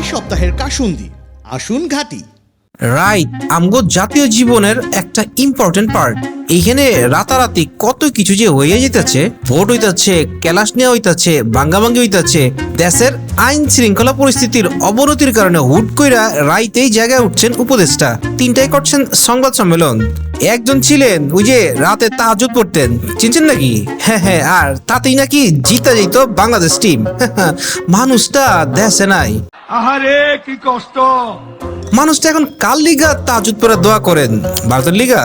এই সপ্তাহের কাসুন্দি। আসুন ঘাটি। রাইট আমগো জাতীয় জীবনের একটা ইম্পর্টেন্ট পার্ট এইখানে রাতারাতি কত কিছু যে হয়ে যেতেছে ভোট হইতাছে, ক্যালাস নেওয়া হইতাছে বাঙ্গাবাঙ্গি হইতাছে, দেশের আইন শৃঙ্খলা পরিস্থিতির অবনতির কারণে হুট কইরা রাইতেই জায়গায় উঠছেন উপদেষ্টা। তিনটাই করছেন সংবাদ সম্মেলন। একজন ছিলেন, ওই যে রাতে তাহাজুদ পড়তেন। চিনছেন নাকি? হ্যাঁ হ্যাঁ আর তাতেই নাকি জিতা যেত বাংলাদেশ টিম মানুষটা দেশে নাই। আহারে, কি কষ্ট। মানুষটা এখন কাল লিগা তাজুদ পরে দোয়া করেন? ভারতের লিগা?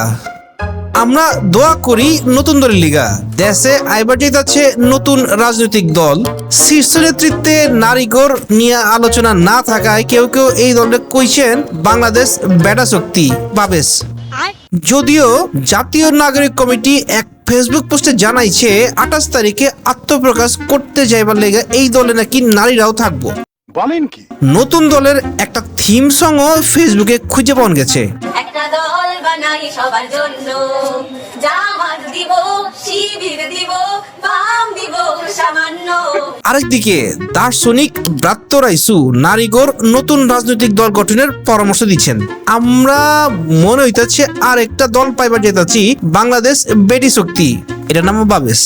আমরা দোয়া করি নতুন দলের লিগা। দেশে আইবার আছে নতুন রাজনৈতিক দল। শীর্ষ নেতৃত্বে নারীগর নিয়ে আলোচনা না থাকায় কেউ কেউ এই দলে কইছেন বাংলাদেশ বেটা শক্তি বাবেস যদিও জাতীয় নাগরিক কমিটি এক ফেসবুক পোস্টে জানাইছে, আঠাশ তারিখে আত্মপ্রকাশ করতে যাইবার লেগে এই দলে নাকি নারীরাও থাকব। বলেন কি? নতুন দলের একটা থিম সংও ফেসবুকে খুঁজে পাওয়া গেছে। একটা দল বানাই সবার জন্য। জামাত দিব শিবির দিব বাম দিব সামান্য। আরেকদিকে দার্শনিক ব্রাত্য রাইসু নারীগর নতুন রাজনৈতিক দল গঠনের পরামর্শ দিচ্ছেন। আমরা মনে হইতাছে আর একটা দল পাইবার যেতাছি বাংলাদেশ বেটি শক্তি। এটার নাম বাবেস।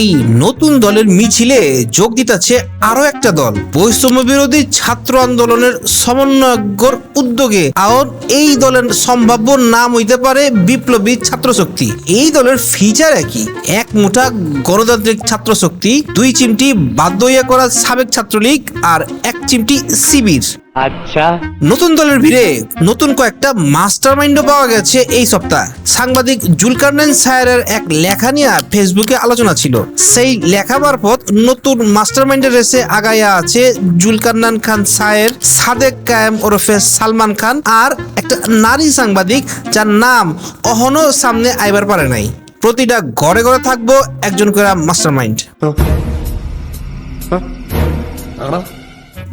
এই নতুন দলের মিছিলে যোগ দিতেছে আরও একটা দল। বৈষম্য বিরোধী ছাত্র আন্দোলনের সমন্বয়কর উদ্যোগে। আর এই দলের সম্ভাব্য নাম হইতে পারে বিপ্লবী ছাত্র শক্তি এই দলের ফিচার একই। এক মুঠা গণতান্ত্রিক ছাত্র শক্তি দুই চিমটি বাধ্য হইয়া করা সাবেক ছাত্রলীগ আর এক চিমটি শিবির। আচ্ছা। নতুন দলের ভিড়ে নতুন কয়েকটা মাস্টার মাইন্ডও পাওয়া গেছে এই সপ্তাহ। সাংবাদিক জুলকারনাইন সায়ারের এক লেখা নিয়ে ফেসবুকে আলোচনা ছিল। সেই লেখা মারফত নতুন মাস্টার মাইন্ডের রেসে আগাইয়া আছে জুলকারনান খান সায়ের সাদেক কায়েম ওরফে সালমান খান আর একটা নারী সাংবাদিক যার নাম অহনো সামনে আইবার পারে নাই। প্রতিটা ঘরে ঘরে থাকব একজন করে মাস্টার মাইন্ড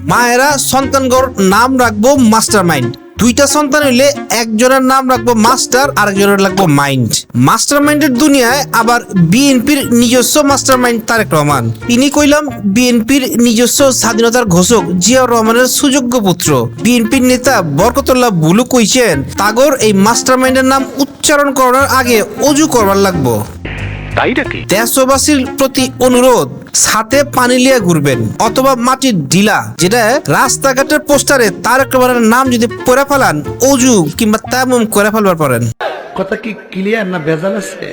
মায়েরা সন্তানগর নাম রাখব মাস্টার মাইন্ড দুইটা সন্তান হইলে একজনের নাম রাখব মাস্টার আর একজনের রাখব মাইন্ড। মাস্টার মাইন্ডের দুনিয়ায় আবার বিএনপির নিজস্ব মাস্টার মাইন্ড তারেক রহমান। তিনি কইলাম বিএনপির নিজস্ব স্বাধীনতার ঘোষক জিয়াউর রহমানের সুযোগ্য পুত্র। বিএনপির নেতা বরকতুল্লাহ বুলু কইছেন তাগর এই মাস্টার মাইন্ডের নাম উচ্চারণ করার আগে অজু করবার লাগবো। তাই নাকি? দেশবাসীর প্রতি অনুরোধ সাথে পানি লিয়ে ঘুরবেন অথবা মাটির ঢিলা যেটা রাস্তাঘাটের পোস্টারে তারেক রহমানের নাম যদি পরে ফেলান অজু কিংবা তামুম করে ফেলবার পারেন। কথা কি ক্লিয়ার না ভেজাল আছে?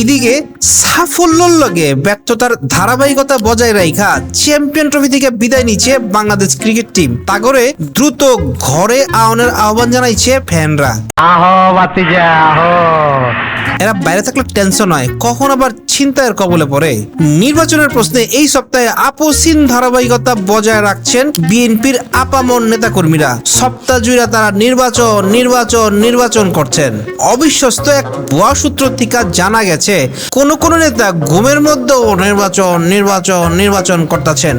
এদিকে সাফল্যর লগে ব্যর্থতার ধারাবাহিকতা বজায় রাখা চ্যাম্পিয়ন ট্রফি থেকে বিদায় নিচ্ছে বাংলাদেশ ক্রিকেট টিম। তাগরে দ্রুত ঘরে আওয়ানের আহ্বান জানাইছে ফ্যানরা। আহো বাতিজা আহো। এরা বাইরে থাকলে টেনশন হয়। কখন আবার ছিনতাইয়ের কবলে পড়ে? নির্বাচনের প্রশ্নে এই সপ্তাহে আপসীন ধারাবাহিকতা বজায় রাখছেন বিএনপির আপামর নেতাকর্মীরা। সপ্তাহ জুড়ে তারা নির্বাচন নির্বাচন নির্বাচন করছেন। অবিশ্বস্ত এক ভুয়া সূত্র থেকে জানা গেছে, কোন কোন নেতা ঘুমের মধ্যেও নির্বাচন নির্বাচন নির্বাচন করতেছেন।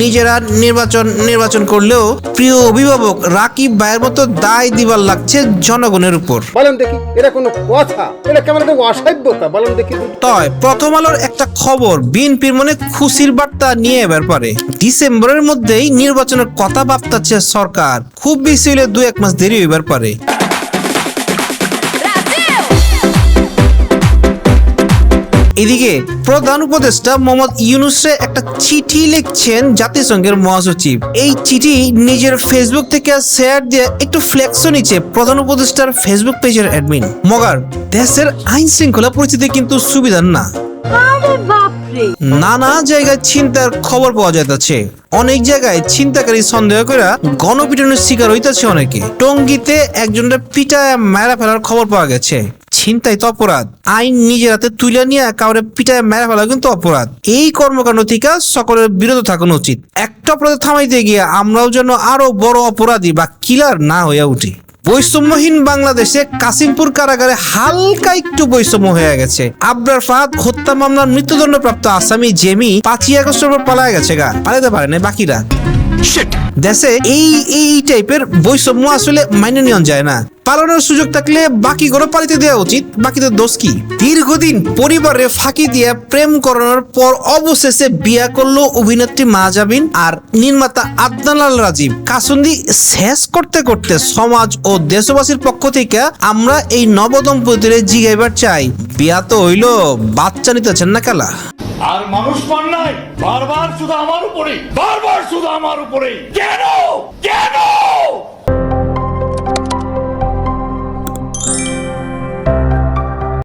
নিজেরা নির্বাচন নির্বাচন করলেও প্রিয় অভিভাবক রাকিব ভাইয়ের মতো দায় দিবার লাগছে জনগণের উপর। বলেন দেখি এটা কোনো কথা? এটা দেখি তয় প্রথম আলোর একটা খবর, বিএনপির মনে খুশির বার্তা নিয়ে এবার পারে। ডিসেম্বরের মধ্যেই নির্বাচনের কথা ভাবতাছে সরকার, খুব বেশি হলে দু এক মাস দেরি হইবার পারে। এদিকে প্রধান উপদেষ্টা মোহাম্মদ ইউনুসে একটা চিঠি লিখছেন জাতিসংঘের মহাসচিব। এই চিঠি নিজের ফেসবুক থেকে শেয়ার দিয়ে একটু ফ্লেক্সও নিচ্ছে প্রধান উপদেষ্টার ফেসবুক পেজের অ্যাডমিন মগার দেশের আইন শৃঙ্খলা পরিস্থিতি কিন্তু সুবিধার না। নানা জায়গায় চিন্তার খবর পাওয়া যাইতেছে। অনেক জায়গায় চিন্তাকারী সন্দেহ করে গণপিটনের শিকার হইতেছে অনেকে। টঙ্গিতে একজনের পিটায় মেরা ফেলার খবর পাওয়া গেছে। ছিনতাই তো অপরাধ। আইন নিজের হাতে তুলে নিয়ে কাউরে পিটায় মেরা ফেলা কিন্তু অপরাধ। এই কর্মকাণ্ড থেকে সকলের বিরত থাকানো উচিত। একটা অপরাধ থামাইতে গিয়ে আমরাও যেন আরও বড় অপরাধী বা কিলার না হইয়া উঠি। বৈষম্যহীন বাংলাদেশে কাসিমপুর কারাগারে হালকা একটু বৈষম্য হয়ে গেছে। আবরার ফাহাদ হত্যা মামলার মৃত্যুদণ্ডপ্রাপ্ত আসামি জেমি পাঁচই আগস্টের পর পালায় গেছে গা। পালাতে পারে না বাকিরা। দেশে এই এই টাইপের বৈষম্য আসলে মাইনে নিয়ন যায় না। পালনের সুযোগ থাকলে বাকি ঘরে পালিতে দেওয়া উচিত। বাকিদের দোষ কি? দীর্ঘদিন পরিবারে ফাঁকি দিয়ে প্রেম করানোর পর অবশেষে বিয়া করল অভিনেত্রী মাজাবিন আর নির্মাতা আদনালাল রাজীব। কাসুন্দি শেষ করতে করতে সমাজ ও দেশবাসীর পক্ষ থেকে আমরা এই নবদম্পতির জিগাইবার চাই। বিয়া তো হইল, বাচ্চা নিতেছেন না কেলা। আর মানুষ পান নাই, বারবার শুধু আমার উপরে বারবার শুধু আমার উপরে কেন? কেন?